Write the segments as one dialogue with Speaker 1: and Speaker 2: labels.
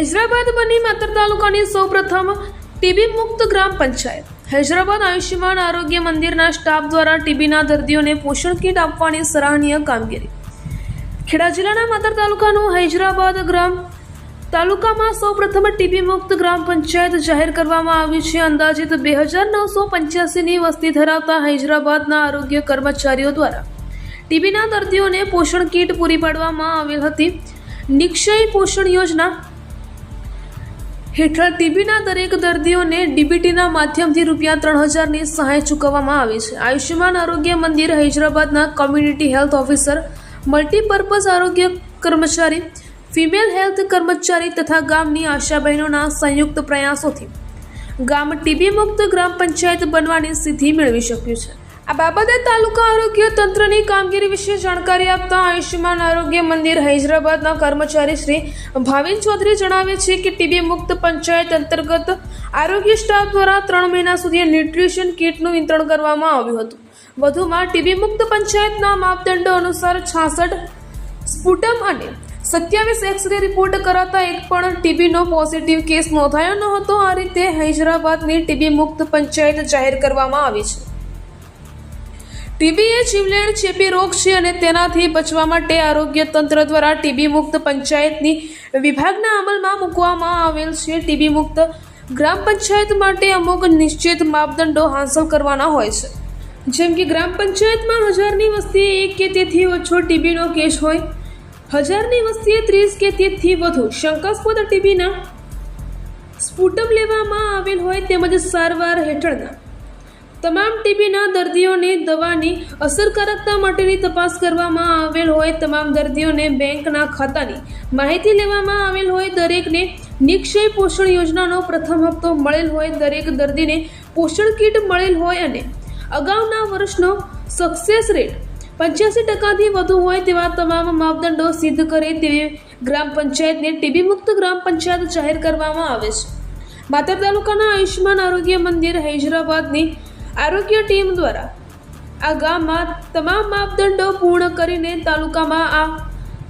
Speaker 1: હૈદરાબાદ બની માતર તાલુકાની સૌપ્રથમ ટીબી મુક્ત ગ્રામ પંચાયત. હૈદરાબાદ આયુષ્યમાન આરોગ્ય મંદિરના સ્ટાફ દ્વારા ટીબીના દર્દીઓને પોષણ કીટ આપવાની સરાહનીય કામગીરી. ખેડા જિલ્લાના માતર તાલુકાનું હૈદરાબાદ ગ્રામ તાલુકામાં સૌપ્રથમ ટીબી મુક્ત ગ્રામ પંચાયત જાહેર કરવામાં આવી છે. અંદાજિત બે હજાર નવસો પંચ્યાસીની વસ્તી ધરાવતા હૈદરાબાદના આરોગ્ય કર્મચારીઓ દ્વારા ટીબીના દર્દીઓને પોષણ કીટ પૂરી પાડવામાં આવેલ હતી. નિક્ષય પોષણ યોજના હેઠળ ટીબીના દરેક દર્દીઓને ડીબીટીના માધ્યમથી રૂપિયા ત્રણ હજારની સહાય ચૂકવવામાં આવી છે. આયુષ્યમાન આરોગ્ય મંદિર હૈદરાબાદના કોમ્યુનિટી હેલ્થ ઓફિસર મલ્ટીપર્પઝ આરોગ્ય કર્મચારી ફિમેલ હેલ્થ કર્મચારી તથા ગામની આશા બહેનોના સંયુક્ત પ્રયાસોથી ગામ ટીબી મુક્ત ગ્રામ પંચાયત બનવાની સિદ્ધિ મેળવી શક્યું છે. આ બાબતે તાલુકા આરોગ્ય તંત્રની કામગીરી વિશે જાણકારી આપતા આયુષ્યમાન આરોગ્ય મંદિર હૈદરાબાદના કર્મચારી શ્રી ભાવિન ચૌધરી જણાવે છે કે ટીબી મુક્ત પંચાયત અંતર્ગત આરોગ્ય સ્ટાફ દ્વારા ત્રણ મહિના સુધી ન્યુટ્રિશન કીટનું વિતરણ કરવામાં આવ્યું હતું. વધુમાં ટીબી મુક્ત પંચાયતના માપદંડો અનુસાર છાસઠ સ્પુટમ અને સત્યાવીસ એક્સરે રિપોર્ટ કરાતા એક પણ ટીબીનો પોઝિટિવ કેસ નોંધાયો ન હતો. આ રીતે હૈદરાબાદની ટીબી મુક્ત પંચાયત જાહેર કરવામાં આવી છે. ટીબી એ જીવલેણ ચેપી રોગ છે અને તેનાથી બચવા માટે આરોગ્ય તંત્ર દ્વારા ટીબી મુક્ત પંચાયતની વિભાગના અમલમાં મૂકવામાં આવેલ છે. ટીબી મુક્ત ગ્રામ પંચાયત માટે અમુક નિશ્ચિત માપદંડો હાંસલ કરવાના હોય છે. જેમ કે ગ્રામ પંચાયતમાં હજારની વસ્તીએ એક કે તેથી ઓછો ટીબીનો કેસ હોય, હજારની વસ્તીએ ત્રીસ કે તેથી વધુ શંકાસ્પદ ટીબીના સ્પુટમ લેવામાં આવેલ હોય તેમજ સારવાર હેઠળના તમામ ટીબીના દર્દીઓને દવાની અસરકારકતા માટેની તપાસ કરવામાં આવેલ હોય તમામ દર્દીઓને બેંકના ખાતાની માહિતી લેવામાં આવેલ હોય દરેકને નિક્ષય પોષણ યોજનાનો પ્રથમ હપ્તો મળેલ હોય, દરેક દર્દીને પોષણ કીટ મળેલ હોય અને અગાઉના વર્ષનો સક્સેસ રેટ પંચ્યાસી ટકાથી વધુ હોય તેવા તમામ માપદંડો સિદ્ધ કરે તેવી ગ્રામ પંચાયતને ટીબી મુક્ત ગ્રામ પંચાયત જાહેર કરવામાં આવે છે. માતર તાલુકાના આયુષ્યમાન આરોગ્ય મંદિર હૈદરાબાદની આરોગ્ય ટીમ દ્વારા આ ગામમાં તમામ માપદંડો પૂર્ણ કરીને તાલુકામાં આ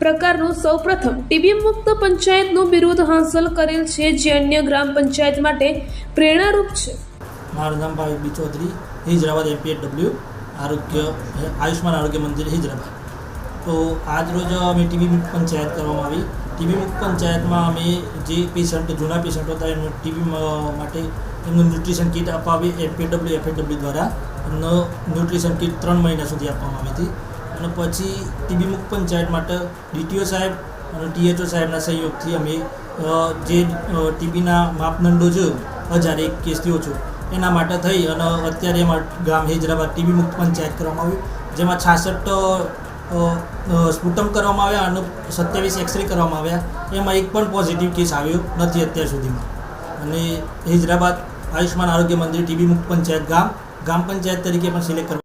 Speaker 1: પ્રકારનું સૌપ્રથમ ટીબી મુક્ત પંચાયતનું બિરુદ હાંસલ કરેલ છે, જે અન્ય ગ્રામ પંચાયત માટે પ્રેરણારૂપ છે.
Speaker 2: મારું નામ ભાઈ બી ચૌધરી હૈદરાબાદ એમપીએડબલ્યુ આરોગ્ય આયુષ્માન આરોગ્ય મંદિર હિજરાબાદ. તો આજ રોજ અમે ટીબી પંચાયત કરવામાં આવી. ટીબી મુક્ત પંચાયતમાં અમે જે પેશન્ટ જૂના પેશન્ટ હતા, એમને ટીબી માટે એમનું ન્યુટ્રિશન કીટ અપાવી એમપીડબલ્યુ એફએડબલ્યુ દ્વારા એમનો ન્યુટ્રિશન કીટ ત્રણ મહિના સુધી આપવામાં આવી હતી. અને પછી ટીબી મુક્ત પંચાયત માટે ડીટીઓ સાહેબ અને ટીએચઓ સાહેબના સહયોગથી અમે જે ટીબીના માપદંડો છે હજાર એક કેસથી ઓછો, એના માટે થઈ અને અત્યારે એમાં ગામ હેજરાબાદ ટીબી મુક્ત પંચાયત કરવામાં આવ્યું, જેમાં છાસઠ સ્પુટમ કરવામાં આવ્યા અને સત્યાવીસ એક્સરે કરવામાં આવ્યા. એમાં એક પણ પોઝિટિવ કેસ આવ્યો નથી અત્યાર સુધીમાં. અને હૈદરાબાદ આયુષ્માન આરોગ્ય મંદિર ટીબી મુક્ત પંચાયત ગામ ગામ પંચાયત તરીકે પણ સિલેક્ટ કરવા